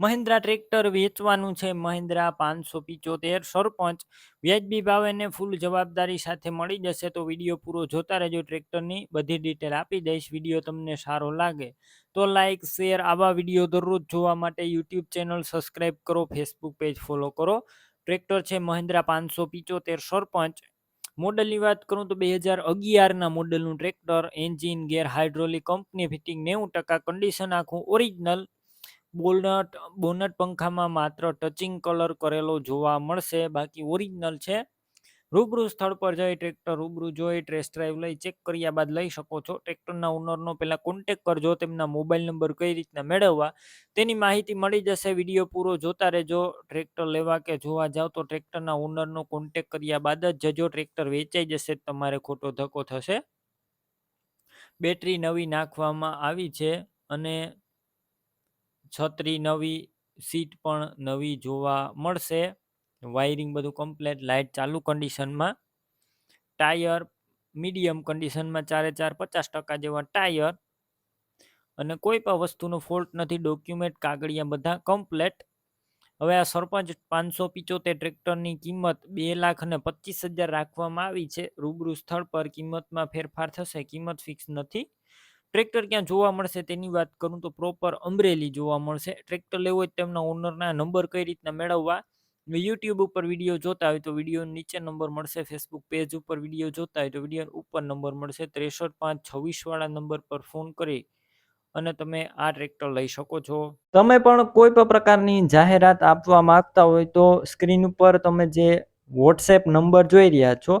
Mahindra tractor વેચવાનું છે. મહિન્દ્રા પાંચસો પિચોતેર, સરપંચ વ્યાજબી ભાવે ને ફૂલ જવાબદારી સાથે મળી જશે તો વીડિયો પૂરો જોતા રહેજો. ટ્રેક્ટરની બધી ડિટેલ આપી દઈશ. વીડિયો તમને સારો લાગે તો લાઇક શેર આવા વીડિયો દરરોજ જોવા માટે યુટ્યુબ ચેનલ સબસ્ક્રાઈબ કરો ફેસબુક પેજ ફોલો કરો. ટ્રેક્ટર છે મહિન્દ્રા પાંચસો પિચોતેર, સરપંચ. મોડલની વાત કરું તો બે હજાર અગિયારના મોડલનું tractor, engine, gear hydraulic company fitting નેવું ટકા કન્ડિશન આખું ઓરિજિનલ બોનટ બોનટ પંખામાં માત્ર ટચિંગ કલર કરેલો જોવા મળશે. બાકી ઓરિજિનલ છે. રૂબરૂ સ્થળ પર જઈ ટ્રેક્ટર રૂબરૂ જોઈ ટ્રેસ ડ્રાઈવ લઈ ચેક કર્યા બાદ લઈ શકો છો. ટ્રેક્ટરના ઓનરનો પહેલાં કોન્ટેક કરજો, તેમના મોબાઈલ નંબર કઈ રીતના મેળવવા, તેની માહિતી મળી જશે. વીડિયો પૂરો જોતા રહેજો. ટ્રેક્ટર લેવા કે જોવા જાવ તો ટ્રેક્ટરના ઓનરનો કોન્ટેક કર્યા બાદ જ જજો. ટ્રેક્ટર વેચાઈ જશે તમારે ખોટો ધક્કો થશે. બેટરી નવી નાખવામાં આવી છે અને છત્રી નવી, સીટ પણ નવી જોવા મળશે. વાયરિંગ બધું કમ્પ્લેટ લાઇટ ચાલુ કન્ડિશનમાં. ટાયર મીડિયમ કન્ડિશનમાં ચારે ચાર પચાસ ટકા જેવા ટાયર. અને કોઈ પણ વસ્તુનો ફોલ્ટ નથી, ડોક્યુમેન્ટ, કાગળિયા બધા કમ્પ્લેટ. હવે આ સરપંચ પાંચસો પિચોતેર ટ્રેક્ટરની કિંમત બે લાખ અને પચીસ હજાર રાખવામાં આવી છે. રૂબરૂ સ્થળ પર કિંમતમાં ફેરફાર થશે, કિંમત ફિક્સ નથી. ટ્રેક્ટર ક્યાં જોવા મળશે તેની વાત કરું તો પ્રોપર અમરેલી જોવા મળશે. ટ્રેક્ટર લેવું હોય તેમના ઓનરના નંબર કઈ રીતના મેળવવા? યુટ્યુબ ઉપર વીડિયો જોતા હોય તો વીડિયો નીચે નંબર મળશે ફેસબુક પેજ ઉપર વીડિયો જોતા હોય તો વીડિયો ઉપર નંબર મળશે. ત્રેસઠ પાંચ છવ્વીસ વાળા નંબર પર ફોન કરી અને તમે આ ટ્રેક્ટર લઈ શકો છો. તમે પણ કોઈ પણ પ્રકારની જાહેરાત આપવા માંગતા હોય તો સ્ક્રીન ઉપર તમે જે વોટ્સએપ નંબર જોઈ રહ્યા છો